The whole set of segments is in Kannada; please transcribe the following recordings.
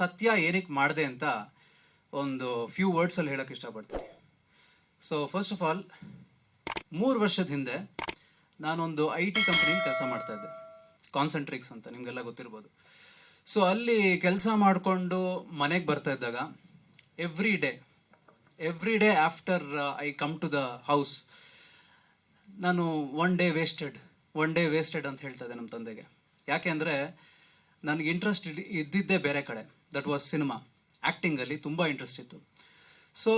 ಸತ್ಯ ಏನಕ್ಕೆ ಮಾಡಿದೆ ಅಂತ ಒಂದು ಫ್ಯೂ ವರ್ಡ್ಸಲ್ಲಿ ಹೇಳೋಕ್ಕೆ ಇಷ್ಟಪಡ್ತೀನಿ. ಸೊ ಫಸ್ಟ್ ಆಫ್ ಆಲ್ ಮೂರು ವರ್ಷದ ಹಿಂದೆ ನಾನೊಂದು ಐ ಟಿ ಕಂಪ್ನಿಲಿ ಕೆಲಸ ಮಾಡ್ತಾ ಇದ್ದೆ. ಕಾನ್ಸಂಟ್ರಿಕ್ಸ್ ಅಂತ, ನಿಮಗೆಲ್ಲ ಗೊತ್ತಿರ್ಬೋದು. ಸೊ ಅಲ್ಲಿ ಕೆಲಸ ಮಾಡಿಕೊಂಡು ಮನೆಗೆ ಬರ್ತಾ ಇದ್ದಾಗ every day every day after I come to the house ನಾನು one day wasted one day wasted ಅಂತ ಹೇಳ್ತಾ ಇದ್ದೆ ನಮ್ಮ ತಂದೆಗೆ. ಯಾಕೆ ಅಂದರೆ, ನನಗೆ ಇಂಟ್ರೆಸ್ಟ್ ಇದ್ದಿದ್ದೇ ಬೇರೆ ಕಡೆ. That was cinema. ಆ್ಯಕ್ಟಿಂಗಲ್ಲಿ ತುಂಬ ಇಂಟ್ರೆಸ್ಟ್ ಇತ್ತು. ಸೊ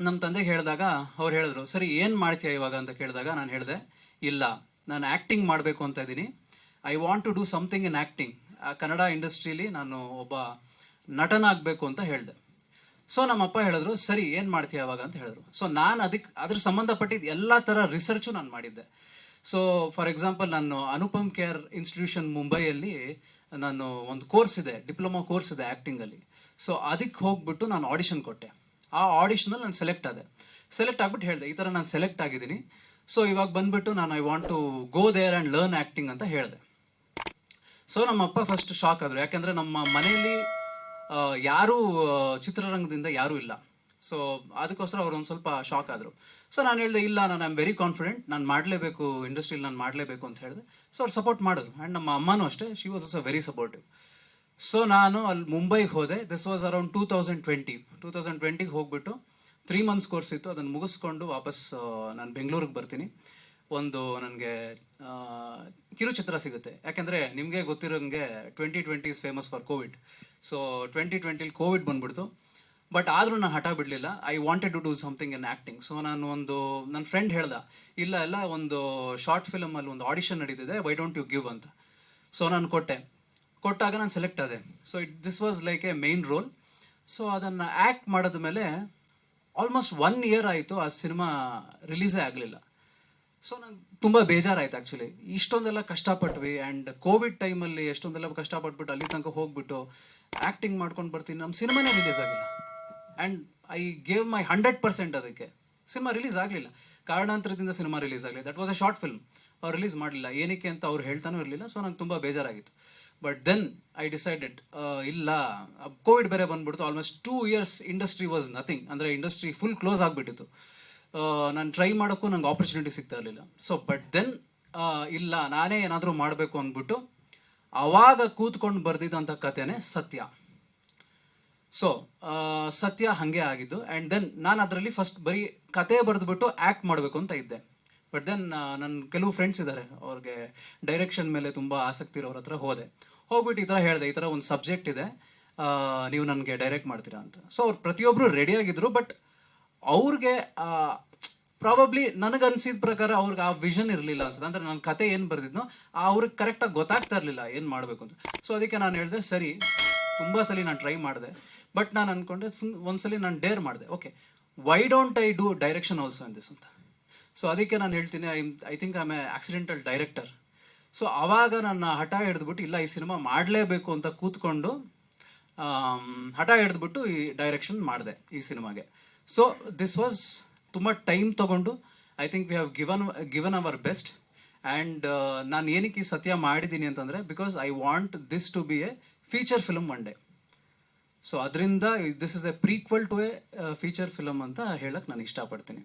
ನಮ್ಮ ತಂದೆಗೆ ಹೇಳಿದಾಗ, ಅವ್ರು ಹೇಳಿದ್ರು, ಸರಿ, ಏನು ಮಾಡ್ತೀಯ ಇವಾಗ? ಅಂತ ಕೇಳಿದಾಗ ನಾನು ಹೇಳಿದೆ, ಇಲ್ಲ, ನಾನು ಆ್ಯಕ್ಟಿಂಗ್ ಮಾಡಬೇಕು ಅಂತ ಇದ್ದೀನಿ. I want to do something in acting Kannada ಇಂಡಸ್ಟ್ರೀಲಿ ನಾನು ಒಬ್ಬ ನಟನಾಗಬೇಕು ಅಂತ ಹೇಳಿದೆ. ಸೊ ನಮ್ಮಪ್ಪ ಹೇಳಿದ್ರು, ಸರಿ, ಏನು ಮಾಡ್ತೀಯ ಅವಾಗ ಅಂತ ಹೇಳಿದ್ರು. ಸೊ ನಾನು ಅದಕ್ಕೆ ಅದ್ರ ಸಂಬಂಧಪಟ್ಟಿದ್ದು ಎಲ್ಲ ಥರ ರಿಸರ್ಚು ನಾನು ಮಾಡಿದ್ದೆ. ಸೊ ಫಾರ್ ಎಕ್ಸಾಂಪಲ್ ನಾನು ಅನುಪಮ್ ಕೇರ್ ಇನ್ಸ್ಟಿಟ್ಯೂಷನ್ ಮುಂಬೈಯಲ್ಲಿ ನಾನು ಒಂದು ಕೋರ್ಸ್ ಇದೆ, ಡಿಪ್ಲೊಮಾ ಕೋರ್ಸ್ ಇದೆ ಆ್ಯಕ್ಟಿಂಗಲ್ಲಿ ಸೊ ಅದಕ್ಕೆ ಹೋಗ್ಬಿಟ್ಟು ನಾನು ಆಡಿಷನ್ ಕೊಟ್ಟೆ. ಆ ಆಡಿಷನಲ್ಲಿ ನಾನು ಸೆಲೆಕ್ಟ್ ಆದೆ. ಸೆಲೆಕ್ಟ್ ಆಗ್ಬಿಟ್ಟು ಹೇಳಿದೆ, ಈ ಥರ ನಾನು ಸೆಲೆಕ್ಟ್ ಆಗಿದ್ದೀನಿ. ಸೊ ಇವಾಗ ಬಂದ್ಬಿಟ್ಟು ನಾನು I want to go there and learn acting ಅಂತ ಹೇಳಿದೆ. ಸೊ ನಮ್ಮ ಅಪ್ಪ ಫಸ್ಟ್ ಶಾಕ್ ಆದರು. ಯಾಕೆಂದರೆ ನಮ್ಮ ಮನೆಯಲ್ಲಿ ಯಾರೂ ಚಿತ್ರರಂಗದಿಂದ ಯಾರೂ ಇಲ್ಲ. ಸೊ ಅದಕ್ಕೋಸ್ಕರ ಅವ್ರು ಒಂದು ಸ್ವಲ್ಪ ಶಾಕ್ ಆದರು. ಸೊ ನಾನು ಹೇಳಿದೆ, ಇಲ್ಲ, ನಾನು ಐ ಆಮ್ ವೆರಿ ಕಾನ್ಫಿಡೆಂಟ್ ನಾನು ಮಾಡಲೇಬೇಕು ಇಂಡಸ್ಟ್ರಿಲಿ ನಾನು ಮಾಡಲೇಬೇಕು ಅಂತ ಹೇಳಿದೆ. ಸೊ ಅವ್ರು ಸಪೋರ್ಟ್ ಮಾಡಿದ್ರು. ಆ್ಯಂಡ್ ನಮ್ಮ ಅಮ್ಮನೂ ಅಷ್ಟೇ she was a very supportive so ನಾನು ಅಲ್ಲಿ ಮುಂಬೈಗೆ ಹೋದೆ. This was around two thousand twenty two thousand ಟ್ವೆಂಟಿಗೆ ಹೋಗ್ಬಿಟ್ಟು ತ್ರೀ ಮಂತ್ಸ್ ಕೋರ್ಸ್ ಇತ್ತು. ಅದನ್ನು ಮುಗಿಸ್ಕೊಂಡು ವಾಪಸ್ ನಾನು ಬೆಂಗಳೂರಿಗೆ ಬರ್ತೀನಿ. ಒಂದು ನನಗೆ ಕಿರುಚಿತ್ರ ಸಿಗುತ್ತೆ. ಯಾಕೆಂದರೆ ನಿಮಗೆ ಗೊತ್ತಿರೋಂಗೆ twenty twenty is famous for COVID so twenty ಟ್ವೆಂಟಿಲಿ Covid ಬಂದ್ಬಿಡ್ತು. ಬಟ್ ಆದರೂ ನಾನು ಹಠ ಬಿಡಲಿಲ್ಲ. I wanted to do something in acting so ನಾನು ಒಂದು ನನ್ನ ಫ್ರೆಂಡ್ ಹೇಳ್ದ, ಇಲ್ಲ ಎಲ್ಲ ಒಂದು ಶಾರ್ಟ್ ಫಿಲಮಲ್ಲಿ ಒಂದು ಆಡಿಷನ್ ನಡೀತಿದೆ ವೈ ಡೋಂಟ್ ಯು ಗಿವ್ ಅಂತ. ಸೊ ನಾನು ಕೊಟ್ಟೆ. ಕೊಟ್ಟಾಗ ನಾನು ಸೆಲೆಕ್ಟ್ ಆದೆ. So it this was like a main role so ಅದನ್ನು ಆ್ಯಕ್ಟ್ ಮಾಡಿದ ಮೇಲೆ ಆಲ್ಮೋಸ್ಟ್ ಒನ್ ಇಯರ್ ಆಯಿತು, ಆ ಸಿನಿಮಾ ರಿಲೀಸೇ ಆಗಲಿಲ್ಲ. ಸೊ ನಂಗೆ ತುಂಬ ಬೇಜಾರಾಯ್ತು ಆ್ಯಕ್ಚುಲಿ ಇಷ್ಟೊಂದೆಲ್ಲ ಕಷ್ಟಪಟ್ವಿ ಆ್ಯಂಡ್ ಕೋವಿಡ್ ಟೈಮಲ್ಲಿ ಎಷ್ಟೊಂದೆಲ್ಲ ಕಷ್ಟಪಟ್ಬಿಟ್ಟು ಅಲ್ಲಿ ತನಕ ಹೋಗ್ಬಿಟ್ಟು ಆ್ಯಕ್ಟಿಂಗ್ ಮಾಡ್ಕೊಂಡು ಬರ್ತೀನಿ. ನಮ್ಮ ಸಿನಿಮಾನೇ ರಿಲೀಸ್ ಆಗಿಲ್ಲ. And I gave my hundred percent ಅದಕ್ಕೆ. ಸಿನಿಮಾ ರಿಲೀಸ್ ಆಗಲಿಲ್ಲ. ಕಾರಣಾಂತರದಿಂದ ಸಿನಿಮಾ ರಿಲೀಸ್ ಆಗಲಿ that was a short film ಅವ್ರು ರಿಲೀಸ್ ಮಾಡಲಿಲ್ಲ. ಏನಕ್ಕೆ ಅಂತ ಅವ್ರು ಹೇಳ್ತಾನೂ ಇರಲಿಲ್ಲ. ಸೊ ನಂಗೆ ತುಂಬ ಬೇಜಾರಾಗಿತ್ತು. ಬಟ್ ದೆನ್ ಐ ಡಿಸೈಡೆಡ್ ಇಲ್ಲ. ಕೋವಿಡ್ ಬೇರೆ ಬಂದ್ಬಿಡ್ತು. Almost two years industry was nothing ಅಂದರೆ ಇಂಡಸ್ಟ್ರಿ ಫುಲ್ ಕ್ಲೋಸ್ ಆಗಿಬಿಟ್ಟಿತ್ತು. ನಾನು ಟ್ರೈ ಮಾಡೋಕ್ಕೂ ನಂಗೆ ಆಪರ್ಚುನಿಟಿ ಸಿಗ್ತಾ ಇರಲಿಲ್ಲ. ಸೊ ಬಟ್ ದೆನ್ ಇಲ್ಲ. ನಾನೇ ಏನಾದರೂ ಮಾಡಬೇಕು ಅಂದ್ಬಿಟ್ಟು, ಅವಾಗ ಕೂತ್ಕೊಂಡು ಬರೆದಿದ್ದಂಥ ಕಥೆನೇ ಸತ್ಯ. ಸೊ ಸತ್ಯ ಹಾಗೆ ಆಗಿದ್ದು. ಆ್ಯಂಡ್ ದೆನ್ ನಾನು ಅದರಲ್ಲಿ ಫಸ್ಟ್ ಬರೀ ಕತೆ ಬರೆದ್ಬಿಟ್ಟು ಆ್ಯಕ್ಟ್ ಮಾಡಬೇಕು ಅಂತ ಇದ್ದೆ. ಬಟ್ ದೆನ್ ನನ್ನ ಕೆಲವು ಫ್ರೆಂಡ್ಸ್ ಇದ್ದಾರೆ ಅವ್ರಿಗೆ ಡೈರೆಕ್ಷನ್ ಮೇಲೆ ತುಂಬ ಆಸಕ್ತಿ ಇರೋರ ಹತ್ರ ಹೋದೆ. ಹೋಗ್ಬಿಟ್ಟು ಈ ಥರ ಹೇಳಿದೆ, ಈ ಥರ ಒಂದು ಸಬ್ಜೆಕ್ಟ್ ಇದೆ. ನೀವು ನನಗೆ ಡೈರೆಕ್ಟ್ ಮಾಡ್ತೀರಾ ಅಂತ. ಸೊ ಅವ್ರು ಪ್ರತಿಯೊಬ್ಬರು ರೆಡಿ ಆಗಿದ್ರು ಬಟ್ ಅವ್ರಿಗೆ ಪ್ರಾಬಬ್ಲಿ ನನಗನ್ಸಿದ ಪ್ರಕಾರ ಅವ್ರಿಗೆ ಆ ವಿಷನ್ ಇರಲಿಲ್ಲ ಅನ್ಸುತ್ತೆ. ಅಂದರೆ ನನ್ನ ಕತೆ ಏನು ಬರೆದಿದ್ನೋ ಅವ್ರಿಗೆ ಕರೆಕ್ಟಾಗಿ ಗೊತ್ತಾಗ್ತಾ ಇರಲಿಲ್ಲ ಏನು ಮಾಡಬೇಕು ಅಂತ. ಸೊ ಅದಕ್ಕೆ ನಾನು ಹೇಳಿದೆ, ಸರಿ, ತುಂಬ ಸಲ ನಾನು ಟ್ರೈ ಮಾಡಿದೆ. ಬಟ್ ನಾನು ಅಂದ್ಕೊಂಡೆ ಒಂದ್ಸಲಿ ನಾನು ಡೇರ್ ಮಾಡಿದೆ. Okay why don't I do direction also in this ಅಂತ. ಸೊ ಅದಕ್ಕೆ ನಾನು ಹೇಳ್ತೀನಿ I I think I a accidental director so ಆವಾಗ ನನ್ನ ಹಠ ಹಿಡಿದ್ಬಿಟ್ಟು, ಇಲ್ಲ, ಈ ಸಿನಿಮಾ ಮಾಡಲೇಬೇಕು ಅಂತ ಕೂತ್ಕೊಂಡು ಹಠ ಹಿಡಿದ್ಬಿಟ್ಟು ಈ ಡೈರೆಕ್ಷನ್ ಮಾಡಿದೆ ಈ ಸಿನಿಮಾಗೆ. ಸೊ ದಿಸ್ ವಾಸ್ ತುಂಬ ಟೈಮ್ ತೊಗೊಂಡು I think we have given given our best and ನಾನು ಏನಕ್ಕೆ ಈ ಸತ್ಯ ಮಾಡಿದ್ದೀನಿ ಅಂತಂದರೆ because I want this to be a feature film one day so ಅದರಿಂದ this is a prequel to a feature film ಅಂತ ಹೇಳಕ್ಕೆ ನಾನು ಇಷ್ಟಪಡ್ತೀನಿ.